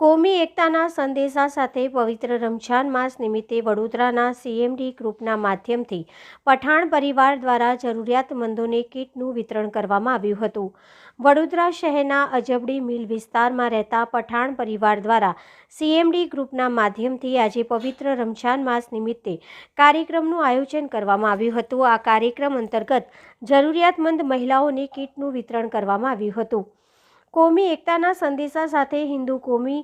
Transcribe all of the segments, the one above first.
કોમી એકતાના સંદેશા સાથે પવિત્ર રમઝાન માસ નિમિત્તે વડોદરાના સીએમડી ગ્રુપના માધ્યમથી પઠાણ પરિવાર દ્વારા જરૂરિયાતમંદોને કીટનું વિતરણ કરવામાં આવ્યું હતું. વડોદરા શહેરના અજબડી મિલ વિસ્તારમાં રહેતા પઠાણ પરિવાર દ્વારા સીએમડી ગ્રુપના માધ્યમથી આજે પવિત્ર રમઝાન માસ નિમિત્તે કાર્યક્રમનું આયોજન કરવામાં આવ્યું હતું. આ કાર્યક્રમ અંતર્ગત જરૂરિયાતમંદ મહિલાઓને કીટનું વિતરણ કરવામાં આવ્યું હતું. કોમી એકતાના સંદેશા સાથે હિન્દુ કોમી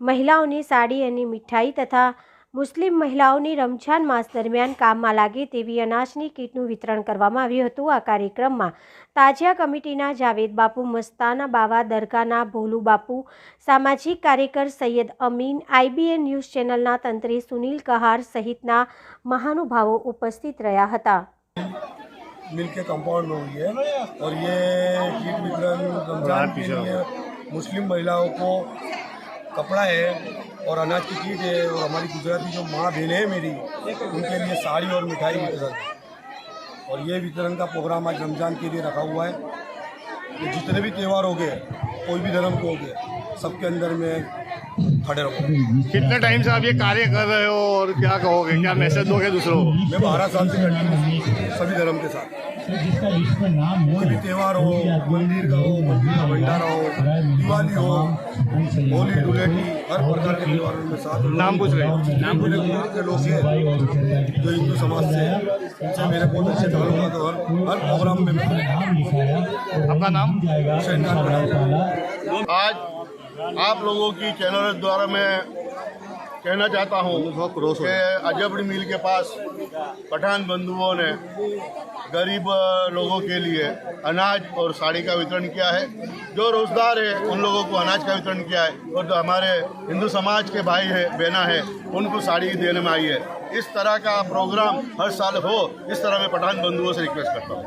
મહિલાઓની સાડી અને મીઠાઈ તથા મુસ્લિમ મહિલાઓની રમઝાન માસ દરમિયાન કામમાં લાગે તેવી અનાજની કીટનું વિતરણ કરવામાં આવ્યું હતું. આ કાર્યક્રમમાં તાજિયા કમિટીના જાવેદ બાપુ, મસ્તાના બાવા દરગાહના ભોલુ બાપુ, સામાજિક કાર્યકર સૈયદ અમીન આઈબીએન ન્યૂઝ ચેનલના તંત્રી સુનિલ કહાર સહિતના મહાનુભાવો ઉપસ્થિત રહ્યા હતા. मिल के कंपाउंड में हुई है और ये कीट वितरण रमज़ान के लिए मुस्लिम महिलाओं को कपड़ा है और अनाज की कीट है और हमारी गुजराती जो माँ बहनें हैं मेरी उनके लिए साड़ी और मिठाई वितरण। और ये वितरण का प्रोग्राम आज रमज़ान के लिए रखा हुआ है। ये जितने भी त्यौहार हो गए कोई भी धर्म के हो गए सबके अंदर में खड़े रहो। कितने टाइम से आप ये कार्य कर रहे हो और क्या कहोगे? क्या मैसेज दोगे दूसरों को? मैं बारह साल से कंटिन्यू सभी धर्म के साथ। जिसका लिस्ट में नाम कोई भी त्यौहार हो मंदिर का हो मंदिर का भंडारा हो दिवाली हो होली धुलेटी हर प्रकार के त्योहारों में साथ। नाम पूछ रहे हैं। नाम मेरे गुरु के लोग हैं जो हिंदू समाज से हैं। उनसे मेरे बहुत अच्छे ताल्लुक तो हर हर प्रोग्राम में मैं नाम आपका नाम? हुसैन खान आज आप लोगों की चैनल द्वारा मैं कहना चाहता हूँ कि अजबड़ी मिल के पास पठान बंधुओं ने गरीब लोगों के लिए अनाज और साड़ी का वितरण किया है। जो रोज़गार है उन लोगों को अनाज का वितरण किया है और जो हमारे हिंदू समाज के भाई है बहना है उनको साड़ी देने में आई है। इस तरह का प्रोग्राम हर साल हो इस तरह मैं पठान बंधुओं से रिक्वेस्ट करता हूँ।